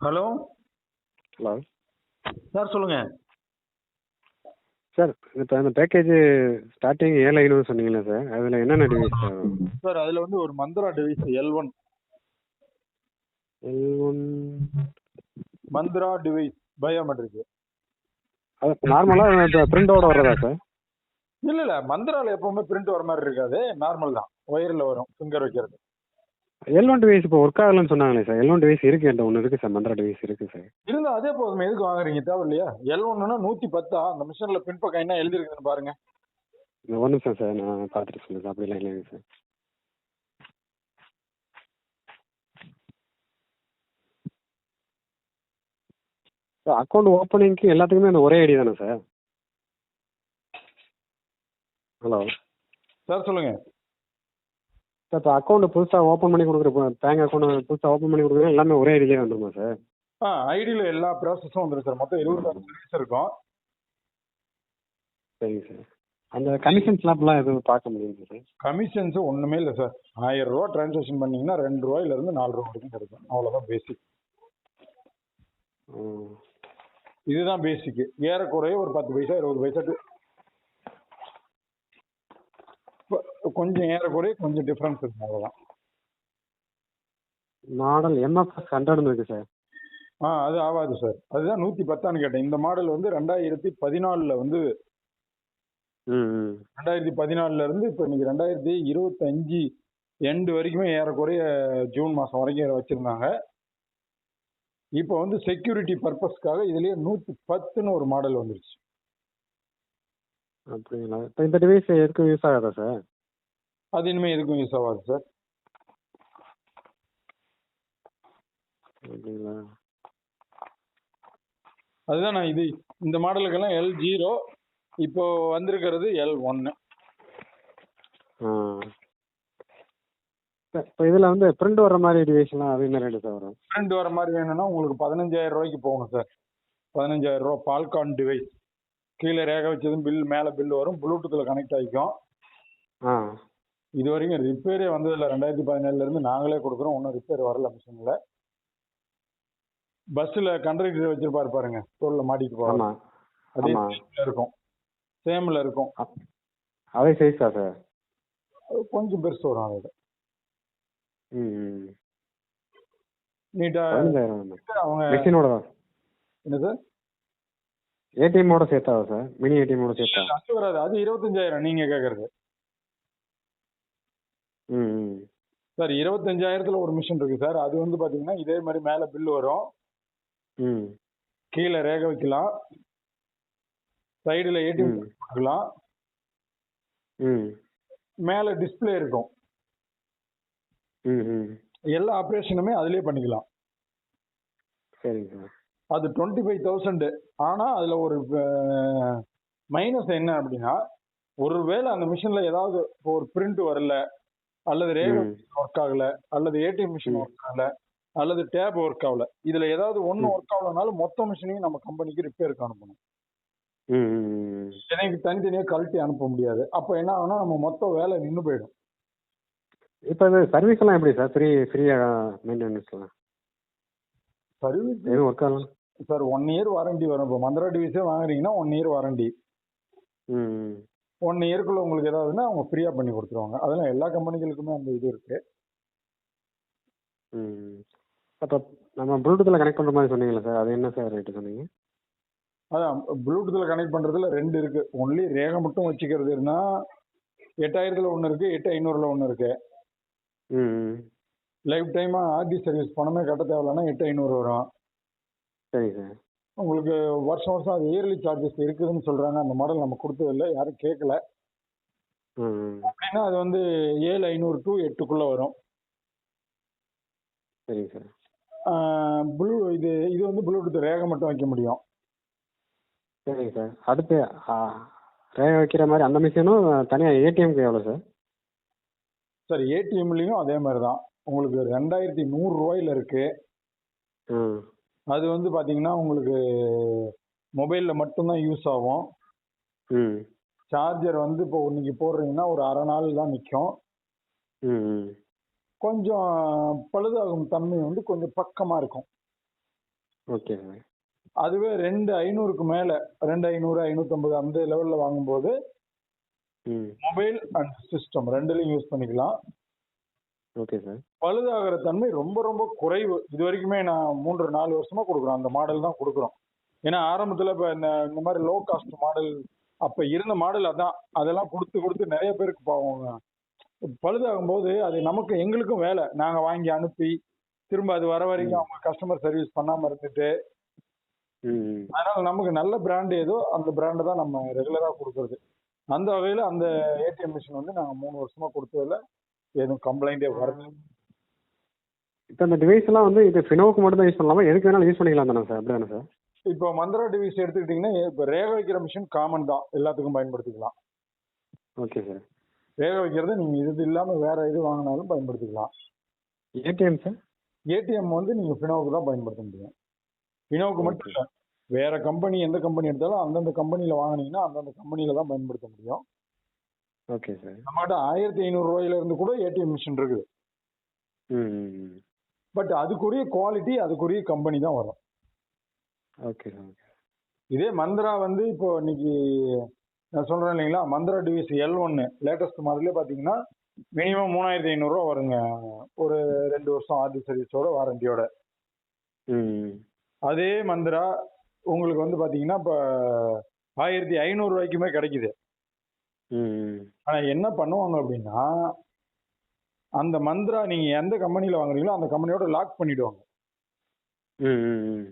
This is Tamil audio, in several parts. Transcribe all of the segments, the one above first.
ஹலோ? ஹலோ? சார் சொல்லுங்க. சார் இப்போ அந்த பேக்கேஜ் ஸ்டார்டிங் ஏழு ஐநூறு சொன்னீங்களே சார் அதில் என்னென்ன டிவைஸ் சார் சார் அதுல வந்து ஒரு Mantra device L one L one Mantra device biometric அது நார்மலாக பிரிண்டோட வர்றதா சார்? இல்ல இல்ல மந்த்ரால எப்பவுமே பிரிண்ட் வர மாதிரி இருக்காது நார்மல் தான். ஒயர்ல வரும் ஃபிங்கர் வைக்கிறது. எல் ஒன் டிவைஸ் இப்போ ஒர்க் ஆகலன்னு சொன்னாங்களே சார் எல் ஒன் டிவைஸ் இருக்கு என்கிட்ட ஒன்று இருக்குது சார் மந்த்ரா டிவைஸ் இருக்குது சார் இருந்தா அதே போதும். எதுக்கு வாங்குறீங்க? தேவை இல்லையா எல் ஒன்னுனா நூத்தி பத்தா அந்த மிஷின்ல பின்பக்கம் என்ன எழுதி இருக்குதுன்னு பாருங்க ஒரு நிமிஷம் சார் நான் பார்த்துட்டு சொல்லுங்கள் அப்படிலாம் இல்லைங்க சார் சார் அக்கௌண்ட் ஓப்பனிங்க்கு எல்லாத்துக்குமே அந்த ஒரே ஐடி தானே சார் ஹலோ சார் சொல்லுங்க. சார் இப்போ அக்கௌண்ட் புதுசாக ஓப்பன் பண்ணி கொடுக்குற பேங்க் அக்கௌண்ட் புதுசாக ஓப்பன் பண்ணி கொடுக்குறது எல்லாமே ஒரே ஐடியிலே வந்துருமா சார் ஆ ஐடியில் எல்லா ப்ராசஸும் வந்துடும் சார் மொத்தம் இருபத்தாறு சர்வீஸ் இருக்கும். சரிங்க சார் அந்த கமிஷன் ஸ்லாப்லாம் எதுவும் பார்க்க முடியுமா சார் கமிஷன்ஸ் ஒண்ணுமே இல்லை சார் ஆயிரம் ரூபா டிரான்சாக்ஷன் பண்ணீங்கன்னா ரெண்டு ரூபாயில இருந்து நாலு ரூபா வரைக்கும் கிடைக்கும் அவ்வளவுதான் பேசிக் இதுதான் பேசிக் ஏறக்குறைய ஒரு பத்து பைசா இருபது பைசாக்கு கொ- கொஞ்சம் ஏறக்குறைய கொஞ்சம் டிஃபரன்ஸ் இருக்கும் அவ்வளவுதான். மாடல் எம்எஃப்எஸ் ஹண்ட்ரட்னு இருக்குது சார் ஆ அது ஆகாது சார் அதுதான் நூத்தி பத்தான்னு கேட்டேன். இந்த மாடல் வந்து ரெண்டாயிரத்தி பதினாலுல வந்து ரெண்டாயிரத்தி பதினாலுல இருந்து இப்போ இன்னைக்கு ரெண்டாயிரத்தி இருபத்தஞ்சு எண்டு வரைக்குமே ஏறக்குறைய ஜூன் மாசம் வரைக்கும் வச்சிருந்தாங்க. இப்போ வந்து செக்யூரிட்டி பர்பஸ்க்காக இதுலயே நூத்தி பத்துன்னு ஒரு மாடல் வந்துருச்சு. அப்படிங்களா? இப்போ இந்த டிவைஸ் எதுக்கும் யூஸ் ஆகாதா சார் அது இனிமே எதுக்கும் யூஸ் ஆகாது சார் அப்படிங்களா அதுதான் நான் இது இந்த மாடலுக்கெல்லாம் எல் ஜீரோ இப்போ வந்திருக்கிறது எல் சார் இப்போ இதில் வந்து பிரிண்ட் வர்ற மாதிரி டிவைஸ்லாம் அது என்ன ரேட்டு சார் வரும். பிரிண்ட் வர மாதிரி வேணும்னா உங்களுக்கு பதினஞ்சாயிரம் ரூபாய்க்கு போகணும் சார் பதினஞ்சாயிரம் ரூபா பால்கான் டிவைஸ் கீழே ரேகை வச்சதும் பில் மேலே பில் வரும். ப்ளூடூத்தில் கனெக்ட் ஆகிக்கும். ஆ. இது வரைக்கும் ரிப்பேரே வந்ததில்லை. ரெண்டாயிரத்தி பதினேழுல இருந்து நாங்களே கொடுக்குறோம். ஒன்றும் ரிப்பேர் வரல மிஷினில். பஸ்ஸில் கண்டக்டர் வச்சிருப்பாரு பாருங்க. தோளில் மாட்டிட்டு ஆமாம் அதே இருக்கும். சேமில் இருக்கும். அதே சைஸா சார் கொஞ்சம் பெருசு வரும் அதோட. வேணும் அவங்க மெஷினோட என்ன சார் ஏடிஎம்மோட சேர்த்தாவா சார் மினி ஏடிஎம்மோட சேர்த்தா? அது வராது. அது இருபத்தஞ்சாயிரம் நீங்கள் கேட்குறது ம் ம் சார் இருபத்தஞ்சாயிரத்துல ஒரு மிஷின் இருக்கு சார். அது வந்து பாத்தீங்கன்னா இதே மாதிரி மேல பில் வரும். ம். கீழே ரேகை வைக்கலாம். சைடுல ஏடிஎம் ம். கொடுக்கலாம். ம். மேல டிஸ்ப்ளே இருக்கும். ம் எல்லா ஆப்ரேஷனுமே அதுலயே பண்ணிக்கலாம். சரிங்க சார். அது டுவெண்ட்டி ஃபைவ் தௌசண்ட் ஆனா அதுல ஒரு மைனஸ் என்ன அப்படின்னா ஒருவேளை அந்த மிஷின்ல ஏதாவது ஒரு பிரிண்ட் வரல. அல்லது ம். ஒர்க் ஆகல அல்லது ஏடிஎம் மிஷின். ஒர்க் ஆகல அல்லது டேப் ஒர்க் ஆகல. இதுல ஏதாவது ஒண்ணு. ஒர்க் ஆகலனாலும் மொத்த மிஷினையும் நம்ம கம்பெனிக்கு ரிப்பேருக்கு அனுப்பணும். எனக்கு தனித்தனியாக கழட்டி அனுப்ப முடியாது. அப்போ என்ன ஆகும்னா நம்ம மொத்த வேலை நின்று போயிடும். இப்போ இது சர்வீஸ் எல்லாம் எப்படி சார் ஃப்ரீ ஃப்ரீயாக மெயின்டெனன்ஸ்லாம் சர்வீஸ் எதுவும் ஒர்க் ஆகலாம் சார் ஒன் இயர் வாரண்டி வரும். இப்போ மந்திரா டிவிஸே வாங்குறீங்கன்னா ஒன் இயர் வாரண்டி ஒன் இயர்க்குள்ள உங்களுக்கு ஏதாவதுன்னா அவங்க ஃப்ரீயாக பண்ணி கொடுத்துருவாங்க. அதெல்லாம் எல்லா கம்பெனிகளுக்குமே அந்த இது இருக்கு. ம் அப்போ நம்ம ப்ளூடூத்தில் கனெக்ட் பண்ணுற மாதிரி சொன்னீங்களே சார் அது என்ன சார் ரேட்டு சொன்னீங்க? அதான் ப்ளூடூத்தில் கனெக்ட் பண்ணுறதுல ரெண்டு இருக்கு. ஒன்லி ரேகை மட்டும் வச்சுக்கிறதுனா எட்டாயிரத்துல ஒன்று இருக்கு எட்டு ஐநூறுல ஒன்று இருக்கு. ம் லைஃப் டைமாக ஆர்டி சர்வீஸ் பணமே கட்ட தேவையில்லைன்னா எட்டு ஐநூறு வரும். சரிங்க சார் உங்களுக்கு வருஷம் வருஷம் அது இயர்லி சார்ஜஸ் இருக்குதுன்னு சொல்றாங்க. அந்த மாடல் நம்ம கொடுத்ததில்ல. யாரும் கேட்கல. அப்படின்னா அது வந்து ஏழு ஐநூறு டு எட்டுக்குள்ள வரும். சரிங்க சார். ப்ளூ இது இது வந்து ப்ளூடூத் ரேகை மட்டும் வைக்க முடியும். சரிங்க சார். அடுத்து ரேகை வைக்கிற மாதிரி அந்த மிஷினும் தனியாக ஏடிஎம்க்கு எவ்வளோ சார்? சார் ஏடிஎம்லையும் அதே மாதிரி தான். உங்களுக்கு ரெண்டாயிரத்தி நூறு ரூபாயில இருக்கு. ம். அது வந்து பாத்தீங்கன்னா உங்களுக்கு மொபைலில் மட்டும்தான் யூஸ் ஆகும். ம். சார்ஜர் வந்து இப்போ இன்னைக்கு போடுறீங்கன்னா ஒரு அரை நாள் தான் நிற்கும் ம் கொஞ்சம் பழுதாகும் தன்மை வந்து கொஞ்சம் பக்கமாக இருக்கும். ஓகே அதுவே ரெண்டு ஐநூறுக்கு மேல ரெண்டு ஐநூறு ஐநூத்தம்பது அந்த லெவல்ல வாங்கும்போது மொபைல் அண்ட் சிஸ்டம் ரெண்டுலையும் யூஸ் பண்ணிக்கலாம். ஓகே சார் பழுதாகிற தன்மை ரொம்ப ரொம்ப குறைவு. இது வரைக்குமே நான் மூன்று நாலு வருஷமா கொடுக்குறோம் அந்த மாடல் தான் கொடுக்குறோம். ஏன்னா ஆரம்பத்தில் இப்போ இந்த இந்த மாதிரி லோ காஸ்ட் மாடல் அப்போ இருந்த மாடல் அதான். அதெல்லாம் கொடுத்து கொடுத்து நிறைய பேருக்கு பாவம். பழுதாகும் போது அது நமக்கு எங்களுக்கும் வேலை. நாங்கள் வாங்கி அனுப்பி திரும்ப அது வர வரைக்கும் அவங்க கஸ்டமர் சர்வீஸ் பண்ணாமல் இருந்துட்டு. அதனால நமக்கு நல்ல பிராண்ட் ஏதோ அந்த பிராண்டு தான் நம்ம ரெகுலராக கொடுக்குறது. அந்த வகையில் அந்த ஏடிஎம் மிஷின் வந்து நாங்கள் மூணு வருஷமா கொடுத்ததில் எதுவும் கம்ப்ளைண்டே வரல. இப்போ இந்த டிவைஸ் எல்லாம் வந்து இது ஃபினோவுக்கு மட்டும் தான் யூஸ் பண்ணலாமா? எதுக்கு வேணாலும் யூஸ் பண்ணிக்கலாம் தானே சார் அப்படி தானே சார் இப்போ மந்திரா டிவைஸ் எடுத்துக்கிட்டிங்கன்னா இப்போ ரேக வைக்கிற மிஷின் காமன் தான். எல்லாத்துக்கும் பயன்படுத்திக்கலாம். ஓகே சார் ரேக வைக்கிறது நீங்கள் இது இல்லாமல் வேற இது வாங்கினாலும் பயன்படுத்திக்கலாம். ஏடிஎம் சார் ஏடிஎம் வந்து நீங்கள் ஃபினோவுக்கு தான் பயன்படுத்த முடியும். ஃபினோவுக்கு மட்டும் இல்லை வேற கம்பெனி எந்த கம்பெனி எடுத்தாலும் அந்தந்த கம்பெனியில் வாங்குனீங்கன்னா அந்தந்த கம்பெனியில் தான் பயன்படுத்த முடியும். Okay sir. நம்மகிட்ட ஆயிரத்தி ஐநூறுரூவாயில இருந்து கூட ஏடிஎம் மிஷின் இருக்குது. பட் அதுக்குரிய குவாலிட்டி அதுக்குரிய கம்பெனி தான் வரும். Okay okay. இதே மந்த்ரா வந்து இப்போ இன்னைக்கு நான் சொல்றேன் இல்லைங்களா? மந்த்ரா டிவிஸ் எல் ஒன்னு லேட்டஸ்ட் மாடலே பார்த்தீங்கன்னா மினிமம் மூணாயிரத்தி ஐநூறுரூவா வருங்க. ஒரு ரெண்டு வருஷம் ஆர்டி சர்வீஸோட வாரண்டியோட அதே மந்த்ரா உங்களுக்கு வந்து பார்த்தீங்கன்னா இப்போ ஆயிரத்தி ஐநூறுரூவாய்க்குமே கிடைக்குது. ம் ஆனால் என்ன பண்ணுவாங்க அப்படின்னா அந்த மந்த்ரா நீங்கள் எந்த கம்பெனியில் வாங்குறீங்களோ அந்த கம்பெனியோட லாக் பண்ணிடுவாங்க. ம் ம் ம்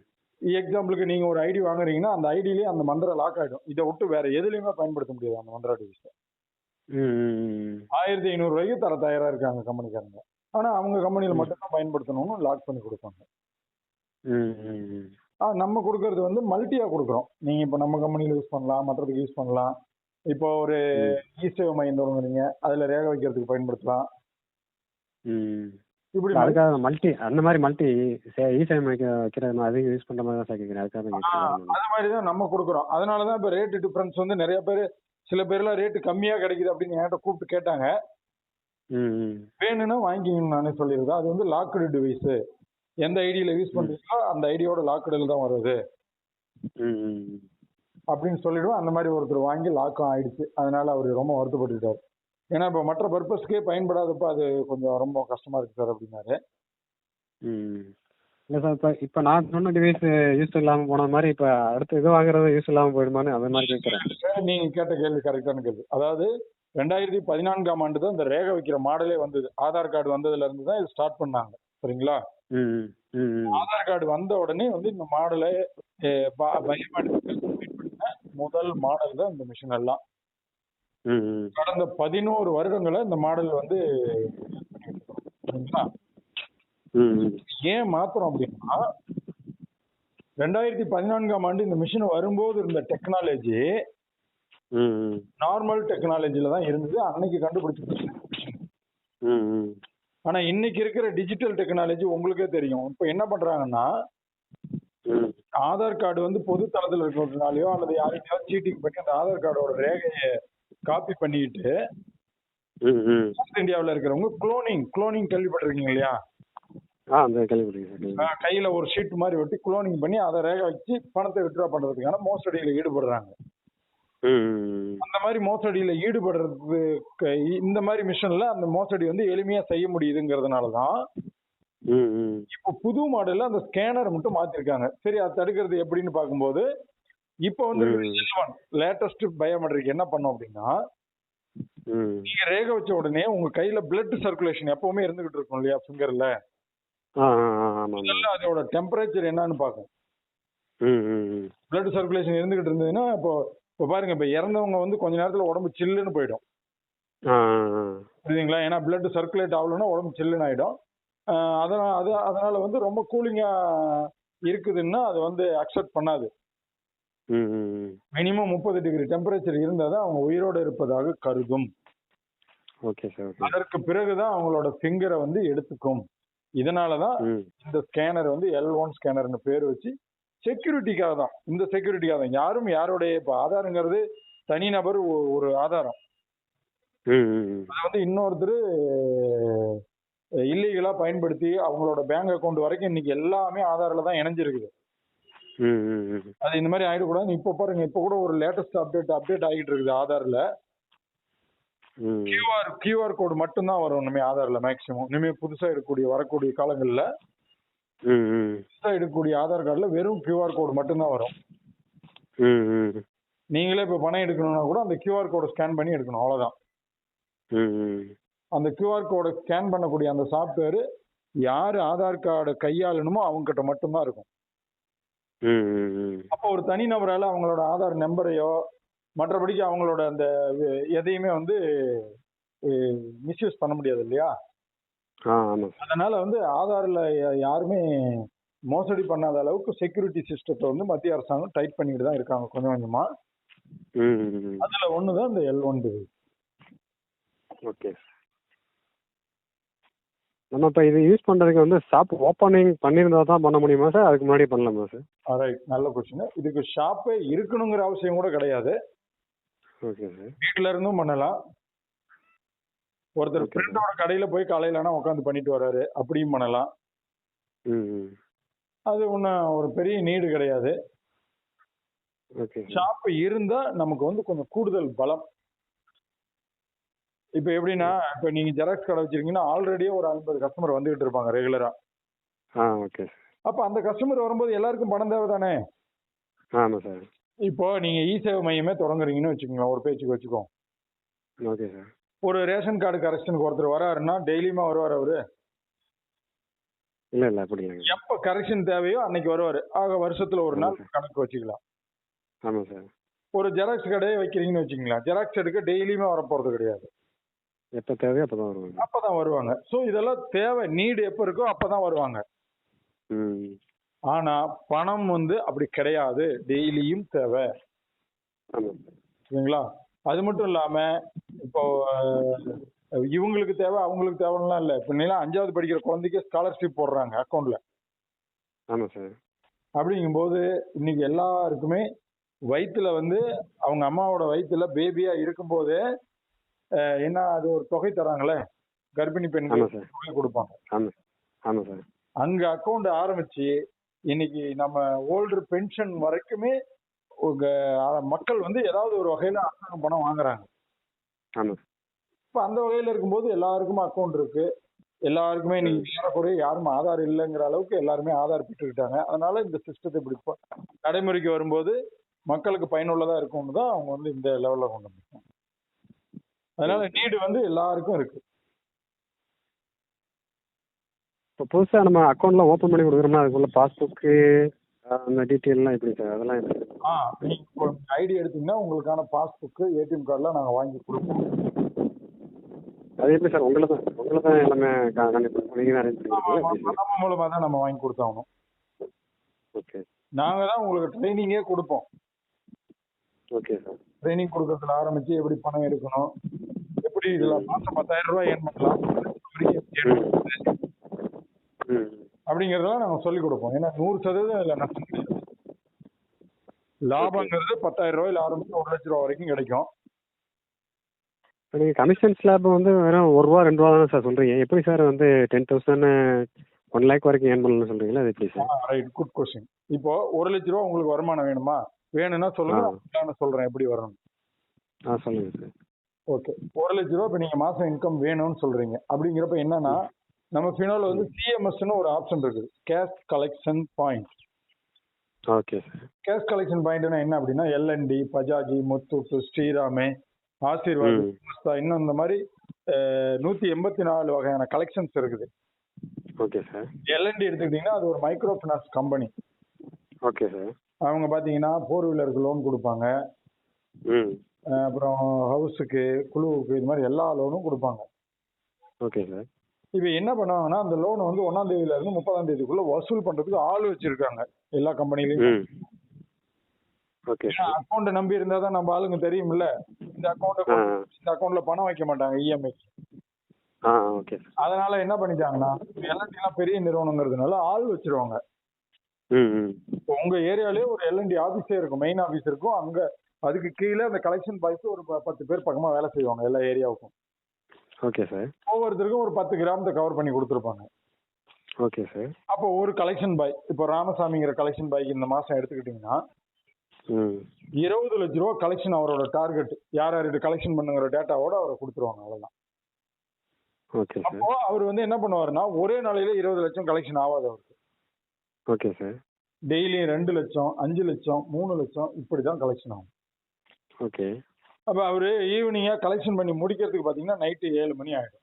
எக்ஸாம்பிளுக்கு நீங்கள் ஒரு ஐடி வாங்குறீங்கன்னா அந்த ஐடியிலேயே அந்த மந்திரம் லாக் ஆகிடும் இதை விட்டு வேற எதுலையுமே பயன்படுத்த முடியாது அந்த மந்திரா டிவிஸை ம் ம் ம் ஆயிரத்தி ஐநூறுரூவாய்க்கு தர தயாராக இருக்காங்க கம்பெனிக்காரங்க. ஆனால் அவங்க கம்பெனியில் மட்டும்தான் பயன்படுத்தணும்னு லாக் பண்ணி கொடுப்பாங்க. ம் ம் ம் ஆ நம்ம கொடுக்கறது வந்து மல்டியாக கொடுக்குறோம். நீங்கள் இப்போ நம்ம கம்பெனியில் யூஸ் பண்ணலாம் மற்றதுக்கு யூஸ் பண்ணலாம். இப்போ ஒரு இ சேவை மையம் தொடங்குறீங்க. அதில் ரேக வைக்கிறதுக்கு பயன்படுத்தலாம். இப்படி அதுக்காக மல்டி அந்த மாதிரி மல்டி இசேம் வைக்கிறது அது யூஸ் பண்ணுற மாதிரி தான் சார் கேட்குறேன் அதுக்காக அது மாதிரி தான் நம்ம கொடுக்குறோம். அதனால தான் இப்போ ரேட்டு டிஃப்ரென்ஸ் வந்து நிறைய பேர் சில பேர்லாம் ரேட்டு கம்மியாக கிடைக்குது அப்படின்னு என்கிட்ட கூப்பிட்டு கேட்டாங்க. வேணும்னா வாங்கிக்கணும்னு நானே சொல்லியிருக்கேன். அது வந்து லாக்டு டிவைஸு எந்த ஐடியில் யூஸ் பண்ணுறீங்களோ அந்த ஐடியோட லாக்டில் தான் வருது. அப்படின்னு சொல்லிடுவோம். அந்த மாதிரி ஒருத்தர் வாங்கி லாக்கம் ஆயிடுச்சு. அதனால அவர் ரொம்ப வருத்தப்பட்டுட்டார். ஏன்னா இப்போ மற்ற பர்பஸ்க்கே பயன்படாதப்ப அது கொஞ்சம் ரொம்ப கஷ்டமா இருக்கு சார் அப்படின்னாரு. ம். இல்லை சார் இப்போ இப்போ நான் சொன்ன டிவைஸ் யூஸ் இல்லாமல் போன மாதிரி இப்போ அடுத்து இது வாங்குறது யூஸ் இல்லாமல் போயிடுமான்னு அந்த மாதிரி கேட்குறேன் நீங்க கேட்ட கேள்வி கரெக்டான கேள்வி. அதாவது ரெண்டாயிரத்தி பதினான்காம் ஆண்டு தான் இந்த ரேக வைக்கிற மாடலே வந்தது. ஆதார் கார்டு வந்ததுல இருந்து தான் இது ஸ்டார்ட் பண்ணாங்க. சரிங்களா? ஆதார் கார்டு வந்த உடனே வந்து இந்த மாடலை பயன்படுத்த முதல் மாடல் தான் இந்த மிஷின் எல்லாம். கடந்த பதினோரு வருடங்களா இந்த மாடல் வந்து ஏன் மாத்துறோம் அப்படின்னா ரெண்டாயிரத்தி பதினான்காம் ஆண்டு இந்த மிஷின் வரும்போது இருந்த டெக்னாலஜி நார்மல் டெக்னாலஜில தான் இருந்தது. அன்னைக்கு கண்டுபிடிச்சு ஆனா இன்னைக்கு இருக்கிற டிஜிட்டல் டெக்னாலஜி உங்களுக்கே தெரியும். இப்போ என்ன பண்றாங்கன்னா ஆதார் கார்டு வந்து பொது தளத்தில் இருக்கிறதுனாலயோ அல்லது யார்கிட்டயாவது சீட்டிங் பண்ணி அந்த ஆதார் கார்டோட ரேகையை காப்பி பண்ணிட்டு சவுத் இந்தியாவில் இருக்கிறவங்க குளோனிங் குளோனிங் கேள்விப்பட்டிருக்கீங்க இல்லையா? கையில ஒரு ஷீட் மாதிரி ஒட்டி குளோனிங் பண்ணி அதை ரேகை வச்சு பணத்தை வித்ட்ரா பண்றதுக்கான மோசடியில ஈடுபடுறாங்க. அந்த மாதிரி மோசடியில ஈடுபடுறதுக்கு இந்த மாதிரி மிஷன்ல அந்த மோசடி வந்து எளிமையா செய்ய முடியுதுங்கிறதுனால தான் ம் ம் இப்போ புது மாடல்ல அந்த ஸ்கேனர் மட்டும் மாத்திருக்காங்க. சரி அதை தடுக்கிறது எப்படின்னு பார்க்கும்போது இப்போ வந்து. லேட்டஸ்ட் பயோமெட்ரிக் என்ன பண்ணோம் அப்படின்னா நீங்க ரேக வச்ச உடனே உங்க கையில பிளட் சர்க்குலேஷன் எப்பவுமே இருந்துகிட்டு இருக்கும் இல்லையா ஃபிங்கர்ல அதோட டெம்பரேச்சர் என்னன்னு பார்க்கும். ம் ம் ம். பிளட் சர்க்குலேஷன் இருந்துகிட்டு இருந்ததுன்னா இப்போ இப்போ பாருங்க இப்போ இறந்தவங்க வந்து கொஞ்ச நேரத்துல உடம்பு சில்லுன்னு போயிடும். புரியுதுங்களா? ஏன்னா பிளட் சர்க்குலேட் ஆகலன்னா உடம்பு சில்லுன்னு ஆயிடும். அதனால அது அதனால வந்து ரொம்ப கூலிங்கா இருக்குதுன்னா அது வந்து அக்செப்ட் பண்ணாது. மினிமம் முப்பது டிகிரி டெம்பரேச்சர் இருந்தால் தான் அவங்க உயிரோடு இருப்பதாக கருதும். ஓகே சார் அதற்கு பிறகுதான் அவங்களோட ஃபிங்கரை வந்து எடுத்துக்கும். இதனால தான் ம். இந்த ஸ்கேனர் வந்து எல் ஒன் ஸ்கேனர்னு பேர் வச்சு செக்யூரிட்டிக்காக தான். இந்த செக்யூரிட்டிக்காக தான். யாரும் யாருடைய இப்போ ஆதாரங்கிறது தனிநபர் ஒரு ஆதாரம். அதை வந்து இன்னொருத்தர் இல்லீகலாக பயன்படுத்தி அவங்களோட பேங்க் அக்கௌண்ட் வரைக்கும் இன்னைக்கு எல்லாமே ஆதாரில் தான் இணைஞ்சிருக்குது. அது இந்த மாதிரி ஆயிடக்கூடாது. இப்போ பாருங்க இப்போ கூட ஒரு லேட்டஸ்ட் அப்டேட் அப்டேட் ஆகிட்டு இருக்குது ஆதார்ல. கியூஆர் கியூஆர் கோடு மட்டும்தான் வரும் இனிமே ஆதார்ல மேக்ஸிமம் இனிமே புதுசா எடுக்கக்கூடிய வரக்கூடிய காலங்கள்ல ம் ம். புதுசா எடுக்கக்கூடிய ஆதார் கார்டுல வெறும் கியூஆர் கோடு மட்டும்தான் வரும். நீங்களே இப்போ பணம் எடுக்கணும்னா கூட அந்த கியூஆர் கோடை ஸ்கேன் பண்ணி எடுக்கணும். ம். அந்த கியூஆர் கோடை ஸ்கேன் பண்ணக்கூடிய அந்த சாஃப்ட்வேர் யார் ஆதார் கார்டு கையாளணுமோ அவங்க கிட்ட மட்டும்தான் இருக்கும். அப்போ ஒரு தனிநபரால அவங்களோட ஆதார் நம்பரையோ மற்றபடிக்கு அவங்களோட அந்த எதையுமே வந்து மிஸ்யூஸ் பண்ண முடியாது இல்லையா? அதனால வந்து ஆதார்ல யாருமே மோசடி பண்ணாத அளவுக்கு செக்யூரிட்டி சிஸ்டத்தை வந்து மத்திய அரசாங்கம் டைட் பண்ணிட்டு தான் இருக்காங்க கொஞ்சம் கொஞ்சமா. அதுல ஒண்ணுதான் இந்த எல் ஒன் ஓகே. நம்ம இப்போ இது யூஸ் பண்ணுறதுக்கு வந்து ஷாப் ஓப்பனிங் பண்ணியிருந்தா தான் பண்ண முடியுமா சார் அதுக்கு முன்னாடி பண்ணலாமா சார் ரைட் நல்ல கொஸ்டின் இதுக்கு ஷாப்பே இருக்கணுங்கிற அவசியம் கூட கிடையாது. ஓகே சார் வீட்ல இருந்தும் பண்ணலாம். ஒருத்தர். ஃப்ரெண்டோட கடையில போய் காலையிலனா உட்காந்து பண்ணிட்டு வராரு. அப்படியும் பண்ணலாம். அது ஒன்றும் ஒரு பெரிய நீடு கிடையாது. ஷாப் இருந்தா நமக்கு வந்து கொஞ்சம் கூடுதல் பலம். இப்போ எப்படின்னா இப்போ நீங்க ஜெராக்ஸ் கடை வச்சிருக்கீங்கன்னா ஆல்ரெடியே ஒரு ஐம்பது கஸ்டமர் வந்துகிட்டு இருப்பாங்க ரெகுலரா ஆ. ஓகே அப்போ அந்த கஸ்டமர் வரும்போது எல்லாருக்கும் பணம் தேவை தானே ஆமாம் சார் இப்போ நீங்க இ சேவை மையமே தொடங்குறீங்கன்னு வச்சுக்கோங்களேன் ஒரு பேச்சுக்கு வச்சுக்கோ. ஓகே சார் ஒரு ரேஷன் கார்டு கரெக்ஷனுக்கு ஒருத்தர் வராருன்னா டெய்லியுமா வருவார் அவரு? இல்லை இல்லை அப்படி இல்லைங்க எப்போ கரெக்ஷன் தேவையோ அன்னைக்கு வருவார். ஆக வருஷத்துல ஒரு நாள் கணக்கு வச்சுக்கலாம். ஆமாம் சார் ஒரு ஜெராக்ஸ் கடையே வைக்கிறீங்கன்னு வச்சுக்கலாம் ஜெராக்ஸ் எடுக்க டெய்லியுமே வர போறது கிடையாது. எப்போ தேவையோ அப்போ தான் வருவாங்க. அப்பதான் வருவாங்க. ஸோ இதெல்லாம் தேவை நீடு எப்போ இருக்கோ அப்பதான் வருவாங்க. ஆனா பணம் வந்து அப்படி கிடையாது. டெய்லியும் தேவை. சரிங்களா? அது மட்டும் இல்லாம இப்போ இவங்களுக்கு தேவை அவங்களுக்கு தேவைலாம் இல்லை. இப்போ நீலாம் அஞ்சாவது படிக்கிற குழந்தைக்கே ஸ்காலர்ஷிப் போடுறாங்க அக்கௌண்ட்ல ஆமாம் சார் அப்படிங்கும்போது இன்னைக்கு எல்லாருக்குமே வயித்துல வந்து அவங்க அம்மாவோட வயித்துல பேபியா இருக்கும்போதே என்ன அது ஒரு தொகை தராங்களே. கர்ப்பிணி பெண்கள் கொடுப்பாங்க. ஆமாம் சார். அங்க அக்கௌண்ட் ஆரம்பிச்சு இன்னைக்கு நம்ம ஓல்டர் பென்ஷன் வரைக்குமே மக்கள் வந்து ஏதாவது ஒரு வகையில அரசாங்கம் பணம் வாங்குறாங்க. இப்ப அந்த வகையில இருக்கும்போது எல்லாருக்குமே அக்கௌண்ட் இருக்கு. எல்லாருக்குமே இன்னைக்கு ஏறக்குறைய யாரும் ஆதார் இல்லைங்கிற அளவுக்கு எல்லாருமே ஆதார் பெற்றுக்கிட்டாங்க. அதனால இந்த சிஸ்டத்தை இப்படி நடைமுறைக்கு வரும்போது மக்களுக்கு பயனுள்ளதா இருக்கும்னு தான் அவங்க வந்து இந்த லெவல்ல கொண்டு வந்திருக்காங்க அதனால நீடு வந்து எல்லாருக்கும் இருக்கு. இப்போ புதுசாக நம்ம அக்கௌண்ட்லாம் ஓப்பன் பண்ணி கொடுக்குறோம்னா அதுக்குள்ள பாஸ்புக்கு அந்த டீட்டெயில்லாம் எப்படி சார் அதெல்லாம் எப்படி ஆ ஐடி எடுத்தீங்கன்னா உங்களுக்கான பாஸ்புக் ஏடிஎம் கார்டுலாம் நாங்க வாங்கி கொடுப்போம். அது எப்படி சார் உங்களை தான் உங்களை தான் எல்லாமே கண்டிப்பாக நீங்கள் அரேஞ்ச் சார் நம்ம மூலமா தான் நம்ம வாங்கி கொடுத்தாகணும். ஓகே நாங்க தான் உங்களுக்கு ட்ரைனிங்கே கொடுப்போம். ஓகே சார் ட்ரைனிங் கொடுக்கறதுல ஆரம்பிச்சு எப்படி பணம் எடுக்கணும் எப்படி இதுல மாசம் பத்தாயிரம் ரூபாய் ஏன் பண்ணலாம் அப்படிங்கறதெல்லாம் நாங்க சொல்லி கொடுப்போம். ஏன்னா நூறு சதவீதம் இதுல நஷ்டம் கிடையாது லாபங்கிறது பத்தாயிரம் ரூபாயில ஆரம்பிச்சு ஒரு லட்ச ரூபா வரைக்கும் கிடைக்கும். இப்போ நீங்கள் கமிஷன் ஸ்லாப் வந்து வெறும் ஒரு ரூபா ரெண்டு ரூபா தானே சார் சொல்கிறீங்க எப்படி சார் வந்து டென் தௌசண்ட் ஒன் லேக் வரைக்கும் ஏர்ன் பண்ணணும்னு சொல்கிறீங்களா அது எப்படி சார் ரைட் குட் கொஸ்டின் இப்போ ஒரு லட்ச ரூபா உங்களுக்கு வருமானம் வேணுமா? வேணும்னா சொல்லுங்க. நான் சொல்றேன் எப்படி வரணும் ஆ சொல்லுங்கள் சார். ஓகே. ஒரு லட்ச ரூபா இப்போ நீங்க மாசம் இன்கம் வேணும்னு சொல்றீங்க. அப்படிங்கிறப்ப என்னன்னா நம்ம ஃபினோல வந்து சிஎம்எஸ்னு ஒரு ஆப்ஷன் இருக்குது. Cash collection point okay sir. Cash collection பாயிண்ட்னா என்ன அப்படின்னா எல்என்டி பஜாஜி முத்தூட் ஸ்ரீராமே ஆசீர்வாத் இன்னும் இந்த மாதிரி நூத்தி எண்பத்தி நாலு வகையான கலெக்ஷன்ஸ் இருக்குது. Okay sir. எல்என்டி எடுத்துக்கிட்டீங்கன்னா அது ஒரு micro finance company okay sir. அவங்க பாத்தீங்கன்னா ஃபோர் வீலருக்கு லோன் கொடுப்பாங்க. அப்புறம் ஹவுஸுக்கு குழுவுக்கு இது மாதிரி எல்லா லோனும் கொடுப்பாங்க. ஓகே சார் இப்போ என்ன பண்ணுவாங்கன்னா அந்த லோன் வந்து ஒன்னாம் தேதியில இருந்து முப்பதாம் தேதிக்குள்ள வசூல் பண்றதுக்கு ஆள் வச்சிருக்காங்க. எல்லா கம்பெனிலையும் ம். ஓகே சார் அக்கௌண்ட் நம்பி இருந்தா தான் நம்ம ஆளுங்க தெரியும்ல. இந்த அக்கௌண்ட் இந்த அக்கௌண்ட்ல பணம் வைக்க மாட்டாங்க இஎம்ஐ சார் அதனால என்ன பண்ணிட்டாங்கன்னா எல்லாம் பெரிய நிறுவனங்கிறதுனால ஆள் வச்சிருவாங்க. இப்போ உங்க ஏரியாலே ஒரு எல்என்டி ஆபீஸே இருக்கும் மெயின் ஆபீஸ் இருக்கும். அங்க அதுக்கு கீழே அந்த கலெக்ஷன் பாய்ஸ் ஒரு பத்து பேர் பக்கமா வேலை செய்வாங்க எல்லா ஏரியாவுக்கும். ஓகே சார் ஒவ்வொருத்தருக்கும் ஒரு பத்து கிராமத்தை கவர் பண்ணி கொடுத்துருப்பாங்க. ஓகே சார் அப்போ ஒரு கலெக்ஷன் பாய் இப்போ ராமசாமிங்கிற கலெக்ஷன் பாய்க்கு இந்த மாசம் எடுத்துக்கிட்டீங்கன்னா இருபது லட்ச ரூபா கலெக்ஷன் அவரோட டார்கெட் யார் யார் இது கலெக்ஷன் பண்ணுங்கிற டேட்டாவோட அவரை கொடுத்துருவாங்க அவ்வளவுதான். ஓகே அப்போ அவர் வந்து என்ன பண்ணுவாருன்னா ஒரே நாளையில இருபது லட்சம் கலெக்ஷன் ஆகாது அவருக்கு. Okay sir. டெய்லியும் ரெண்டு லட்சம் அஞ்சு லட்சம் மூணு லட்சம் இப்படி தான் கலெக்ஷன் ஆகும். ஓகே. அப்போ அவர் ஈவினிங்காக கலெக்ஷன் பண்ணி முடிக்கிறதுக்கு பார்த்தீங்கன்னா நைட்டு ஏழு மணி ஆகிடும்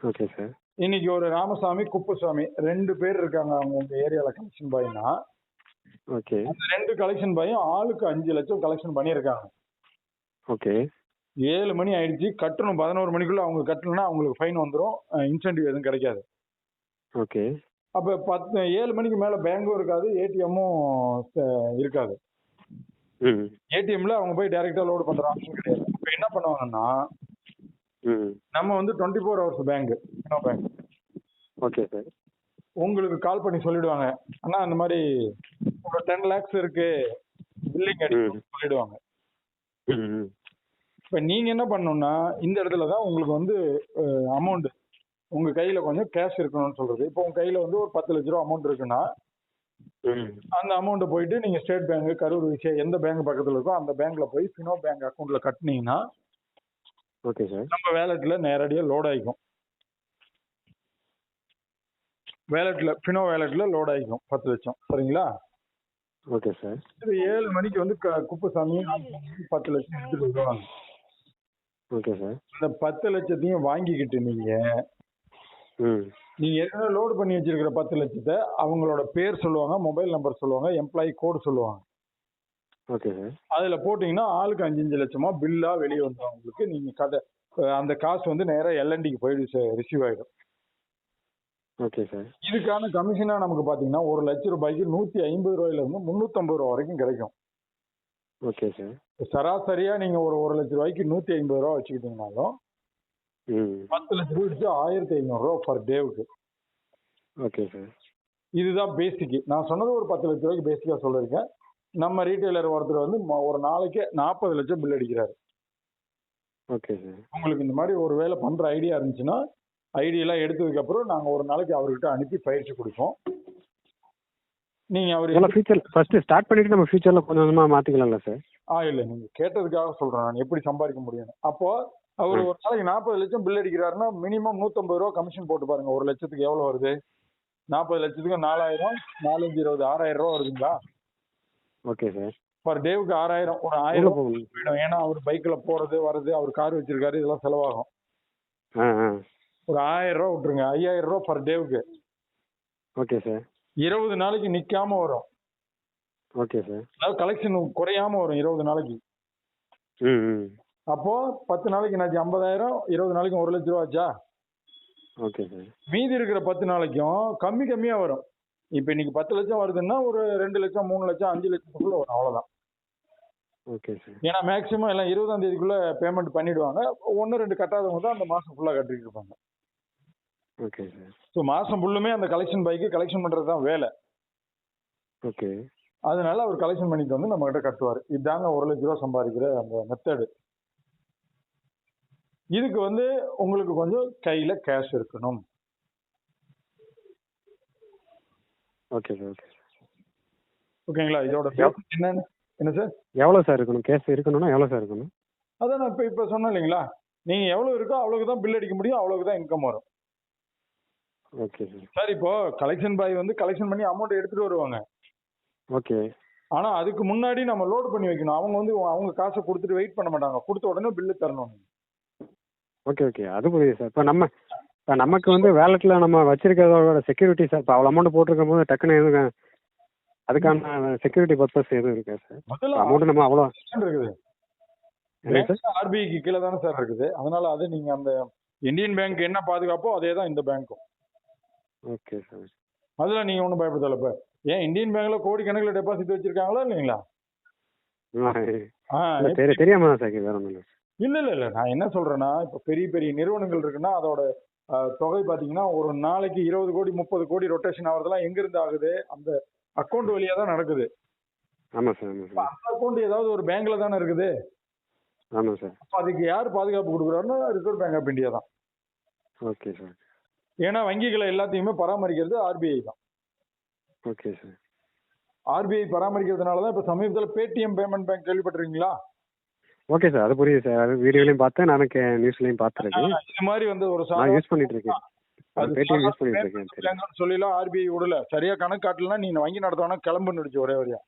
ஓகே சார். இன்னைக்கு ஒரு ராமசாமி குப்புசாமி ரெண்டு பேர் இருக்காங்க அவங்க உங்க ஏரியாவில் கலெக்ஷன் பாய்னா ஓகே. அந்த ரெண்டு கலெக்ஷன் பாயும் ஆளுக்கு அஞ்சு லட்சம் கலெக்ஷன் பண்ணியிருக்காங்க. ஓகே. ஏழு மணி ஆயிடுச்சு கட்டணும். பதினோரு மணிக்குள்ள அவங்க கட்டணும்னா அவங்களுக்கு ஃபைன் வந்துடும் இன்சென்டிவ் எதுவும் கிடைக்காது. ஓகே. அப்போ பத்து ஏழு மணிக்கு மேலே பேங்கும் இருக்காது ஏடிஎம்மும் இருக்காது. ஏடிஎம்ல அவங்க போய் டைரெக்டாக லோடு ஆப்ஷன் கிடையாது இப்போ என்ன பண்ணுவாங்கன்னா ம். நம்ம வந்து twenty four hours bank bank okay sir உங்களுக்கு கால் பண்ணி சொல்லிடுவாங்க. அண்ணா இந்த மாதிரி ஒரு டென் லேக்ஸ் இருக்கு பில்லிங் அடிக்கணும்னு சொல்லிடுவாங்க. இப்போ நீங்க என்ன பண்ணணும்னா இந்த இடத்துல தான் உங்களுக்கு வந்து அமௌண்ட் உங்க கையில கொஞ்சம் கேஷ் இருக்கணும்னு சொல்றது. இப்போ உங்க கையில வந்து ஒரு பத்து லட்ச ரூபா அமௌண்ட் இருக்குன்னா அந்த அமௌண்ட்டை போயிட்டு நீங்க ஸ்டேட் பேங்க் கரூர் விஷயம் எந்த பேங்க் பக்கத்துல இருக்கோ அந்த பேங்க்ல போய் ஃபினோ பேங்க் அக்கௌண்ட்ல கட்டினீங்கன்னா ஓகே சார் நம்ம வேலெட்ல நேரடியா லோட் ஆயிக்கும். வேலெட்ல ஃபினோ வேலெட்ல லோட் ஆயிக்கும் பத்து லட்சம். சரிங்களா? ஓகே சார் இது ஏழு மணிக்கு வந்து குப்புசாமி பத்து லட்சம் எடுத்துட்டு வருவாங்க ஓகே சார் இந்த பத்து லட்சத்தையும் வாங்கிக்கிட்டு நீங்க ம் நீங்க ஏற்கனவே லோடு பண்ணி வச்சிருக்கிற பத்து லட்சத்தை அவங்களோட பேர் சொல்லுவாங்க மொபைல் நம்பர் சொல்லுவாங்க எம்ப்ளாயி கோடு சொல்லுவாங்க. ஓகே. சார் அதுல போட்டீங்கன்னா ஆளுக்கு அஞ்சு அஞ்சு லட்சமா பில்லா வெளியே வந்துடும் உங்களுக்கு நீங்க கதை அந்த காசு வந்து நேரா எல்என்டிக்கு போயிடு ரிசீவ் ஆயிடும். ஓகே சார் இதுக்கான கமிஷனா நமக்கு பாத்தீங்கன்னா ஒரு லட்ச ரூபாய்க்கு நூத்தி ஐம்பது ரூபாயில இருந்து முன்னூத்தம்பது ரூபா வரைக்கும் கிடைக்கும். ஓகே சார் சராசரியா நீங்க ஒரு ஒரு லட்ச ரூபாய்க்கு நூத்தி ஐம்பது ரூபா வச்சுக்கிட்டீங்கனாலும் பத்து லட்ச ரூபாய்க்கு ஆயிரத்தி ஐநூறு ரூபா பர் டேவுக்கு ஓகே சார் இதுதான் பேசிக் நான் சொன்னது ஒரு பத்து லட்ச ரூபாய்க்கு பேசிக்கா சொல்லிருக்கேன் நம்ம ரீட்டைலர் ஒருத்தர் வந்து ஒரு நாளைக்கு நாற்பது லட்சம் பில் அடிக்கிறாரு. ஓகே சார் உங்களுக்கு இந்த மாதிரி ஒரு வேலை பண்ற ஐடியா இருந்துச்சுன்னா ஐடியெல்லாம் எடுத்ததுக்கு அப்புறம் நாங்க ஒரு நாளைக்கு அவர்கிட்ட அனுப்பி பயிற்சி கொடுப்போம். நீங்க அவர் இதெல்லாம் ஃபியூச்சர் ஃபர்ஸ்ட் ஸ்டார்ட் பண்ணிட்டு நம்ம ஃபியூச்சர்ல கொஞ்சம் கொஞ்சமா மாத்திக்கலாம்ல சார் ஆ இல்ல நீங்க கேட்டதுக்காக சொல்றேன் நான். எப்படி சம்பாதிக்க முடியும்னு. அப்போ அவர் ஒரு நாளைக்கு நாற்பது லட்சம் பில் அடிக்கிறாருன்னா மினிமம் நூத்தம்பது ரூபா கமிஷன் போட்டு பாருங்க. ஒரு லட்சத்துக்கு எவ்வளவு வருது? நாற்பது லட்சத்துக்கு நாலாயிரம் நாலஞ்சு இருபது ஆறாயிரம் ரூபா வருதுங்களா? ஓகே சார் பர் டேவுக்கு ஆறாயிரம் ஒரு ஆயிரம் போயிடும். ஏன்னா அவர் பைக்ல போறது வர்றது அவர் கார் வச்சிருக்காரு இதெல்லாம் செலவாகும். ஒரு ஆயிரம் ரூபா விட்டுருங்க. ஐயாயிரம் ரூபா பர் டேவுக்கு ஓகே சார் இருபது நாளைக்கு நிக்காம வரும். ஓகே சார் அதாவது கலெக்ஷன் குறையாம வரும் இருபது நாளைக்கு. அப்போ பத்து நாளைக்கு என்னாச்சு? ஐம்பதாயிரம் இருபது நாளைக்கு ஒரு லட்ச ரூபா ஆச்சா? Okay sir. மீதி இருக்கிற பத்து நாளைக்கும் கம்மி கம்மியா வரும். இப்போ இன்னைக்கு பத்து லட்சம் வருதுன்னா ஒரு ரெண்டு லட்சம் மூணு லட்சம் அஞ்சு லட்சத்துக்குள்ள வரும். அவ்வளவுதான். Okay sir. ஏன்னா மேக்சிமம் எல்லாம் இருபதாம் தேதிக்குள்ள பேமெண்ட் பண்ணிடுவாங்க. ஒன்று ரெண்டு கட்டாதவங்க தான் அந்த மாசம் ஃபுல்லா கட்டிட்டு இருப்பாங்க. Okay sir. ஸோ மாசம் ஃபுல்லுமே அந்த கலெக்ஷன் பைக்கு கலெக்ஷன் பண்றது தான் வேலை. ஓகே. அதனால அவர் கலெக்ஷன் பண்ணிட்டு வந்து நம்ம கிட்ட கட்டுவார். இதாங்க ஒரு லட்ச ரூபா சம்பாதிக்கிற அந்த மெத்தடு இதுக்கு வந்து உங்களுக்கு கொஞ்சம் கையில கேஷ் இருக்கணும். ஓகே சார் ஓகே ஓகேங்களா இதோட என்னன்னு? என்ன சார் எவ்வளோ சார் இருக்கணும்? கேஸ் இருக்கணும்னா எவ்வளோ சார் இருக்கணும்? அதான் நான் இப்போ இப்போ சொன்னேன் இல்லைங்களா? நீங்க எவ்வளவு இருக்கோ அவ்வளவுக்கு தான் பில் அடிக்க முடியும் அவ்வளவுக்கு தான் இன்கம் வரும். ஓகே சார் சார் இப்போ கலெக்ஷன் பாய் வந்து கலெக்ஷன் பண்ணி அமௌண்ட் எடுத்துட்டு வருவாங்க. ஓகே ஆனா அதுக்கு முன்னாடி நம்ம லோட் பண்ணி வைக்கணும். அவங்க வந்து அவங்க காசை கொடுத்துட்டு வெயிட் பண்ண மாட்டாங்க. கொடுத்த உடனே பில்லு தரணும். ஓகே ஓகே அது புரியுது சார் இப்போ நம்ம இப்போ நமக்கு வந்து வேலெட்டில் நம்ம வச்சிருக்கிறதோட செக்யூரிட்டி சார் இப்போ அவ்வளோ அமௌண்ட் போட்டிருக்கும் போது டக்குன்னு எதுவும் அதுக்கான செக்யூரிட்டி பர்பஸ் எதுவும் இருக்கா சார் அமௌண்ட் நம்ம அவ்வளோ இருக்குது. ஆர்பிஐக்கு கீழே தானே சார் இருக்குது. அதனால அது நீங்க அந்த இந்தியன் பேங்க் என்ன பாதுகாப்போ அதே தான் இந்த பேங்க்கும் ஓகே சார் அதுல நீங்க ஒன்றும் பயப்படுத்தல இப்ப. ஏன் இந்தியன் பேங்க்ல கோடிக்கணக்கில் டெபாசிட் வச்சிருக்காங்களா இல்லைங்களா? தெரியாம தான் சார் வேற ஒன்றும் இல்லை இல்ல இல்ல இல்ல. நான் என்ன சொல்றேன்னா இப்ப பெரிய பெரிய நிறுவனங்கள் இருக்குன்னா அதோட தொகை பாத்தீங்கன்னா ஒரு நாளைக்கு இருபது கோடி முப்பது கோடி ரொட்டேஷன் ஆகுறதெல்லாம் எங்க இருந்து ஆகுது? அந்த அக்கௌண்ட் வழியா தான் நடக்குது. ஆமாம் சார் அந்த அக்கௌண்ட் ஏதாவது ஒரு பேங்க்ல தானே இருக்குது? ஆமாம் சார். அப்ப அதுக்கு யார் பாதுகாப்பு கொடுக்குறாருன்னா ரிசர்வ் பேங்க் ஆஃப் இந்தியா தான். Okay sir. ஏன்னா வங்கிகளை எல்லாத்தையுமே பராமரிக்கிறது ஆர்பிஐ தான். Okay sir. ஆர்பிஐ பராமரிக்கிறதுனால தான் இப்போ சமீபத்தில் பேடிஎம் பேமெண்ட் பேங்க் கேள்விப்பட்டிருக்கீங்களா? ஓகே சார் அது புரியுது சார் அது வீடியோலையும் பார்த்தேன். நானும் கே நியூஸ்லையும் பார்த்துருக்கேன் இது மாதிரி வந்து ஒரு நான் யூஸ் பண்ணிட்டு இருக்கேன். அது பேடிஎம் யூஸ் பண்ணிட்டு இருக்கேன். சொல்லிலாம் ஆர்பிஐ விடல. சரியா கணக்கு காட்டலன்னா நீ வங்கி நடத்தவனா? கிளம்புன்னு ஒரே வழியா.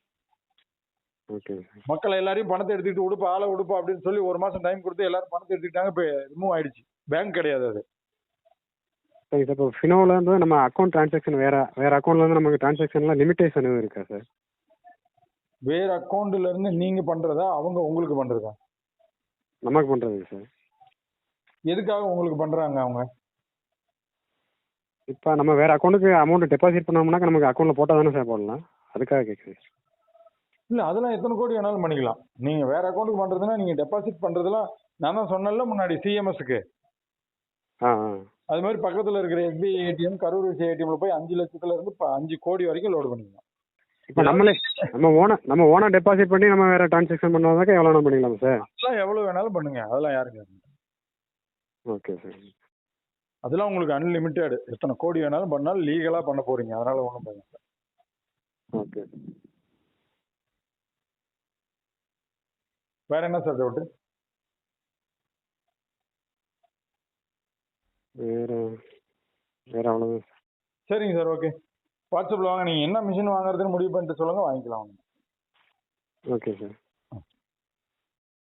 ஓகே மக்களை எல்லாரையும் பணத்தை எடுத்துக்கிட்டு உடுப்பா ஆளை உடுப்பா அப்படின்னு சொல்லி ஒரு மாசம் டைம் கொடுத்து எல்லாரும் பணத்தை எடுத்துக்கிட்டாங்க. இப்போ ரிமூவ் ஆயிடுச்சு. பேங்க் கிடையாது அது. சரி சார் இப்போ ஃபினோவில் இருந்து நம்ம அக்கௌண்ட் ட்ரான்சாக்ஷன் வேற வேற அக்கௌண்ட்ல இருந்து நமக்கு ட்ரான்சாக்ஷன்லாம் லிமிட்டேஷன் எதுவும் இருக்கா சார் வேற அக்கௌண்ட்ல இருந்து நீங்க பண்றதா? அவங்க உங்களுக்கு பண்றதா? நமக்கு பண்ணுறதுங்க சார். எதுக்காக உங்களுக்கு பண்றாங்க அவங்க? இப்போ நம்ம வேற அக்கௌண்ட்டுக்கு அமௌண்ட் டெபாசிட் பண்ணோம்னாக்க நமக்கு அக்கௌண்ட்டில் போட்டால் தானே சார் போடலாம். அதுக்காக கேட்குறேன் இல்ல அதெல்லாம் எத்தனை கோடி வேணாலும் பண்ணிக்கலாம். நீங்க வேற அக்கௌண்ட்டுக்கு பண்றதுன்னா நீங்க டெபாசிட் பண்றதுலாம் நான் தான் முன்னாடி சிஎம்எஸ்க்கு ஆ ஆ. அது மாதிரி பக்கத்துல இருக்கிற எஸ்பிஐ ஏடிஎம் கரூர் விஷய ஏடிஎம்ல போய் அஞ்சு லட்சத்துல இருந்து இப்ப அஞ்சு கோடி வரைக்கும் லோடு பண்ணிக்கலாம். இப்போ நம்மளே நம்ம ஓனர் நம்ம ஓனர் டெபாசிட் பண்ணி நம்ம வேற ட்ரான்சாக்ஷன் பண்ணாதாக்க எவ்வளோ வேணா பண்ணிக்கலாம் சார்? அதெல்லாம் எவ்வளவு வேணாலும் பண்ணுங்க. அதெல்லாம் யாருங்க ஓகே சார். அதெல்லாம் உங்களுக்கு அன்லிமிட்டெட் எத்தனை கோடி வேணாலும் பண்ணாலும் லீகலா பண்ண போறீங்க. அதனால ஒன்றும் பயம் இல்லை. ஓகே. வேற என்ன சார் டவுட் வேற வேற அவ்வளோதான் சரிங்க சார் ஓகே வாட்ஸ்அப்ல வாங்க. நீங்க என்ன மிஷின் வாங்குறதுன்னு முடிவு பண்ணிட்டு சொல்லுங்க வாங்கிக்கலாம். Okay sir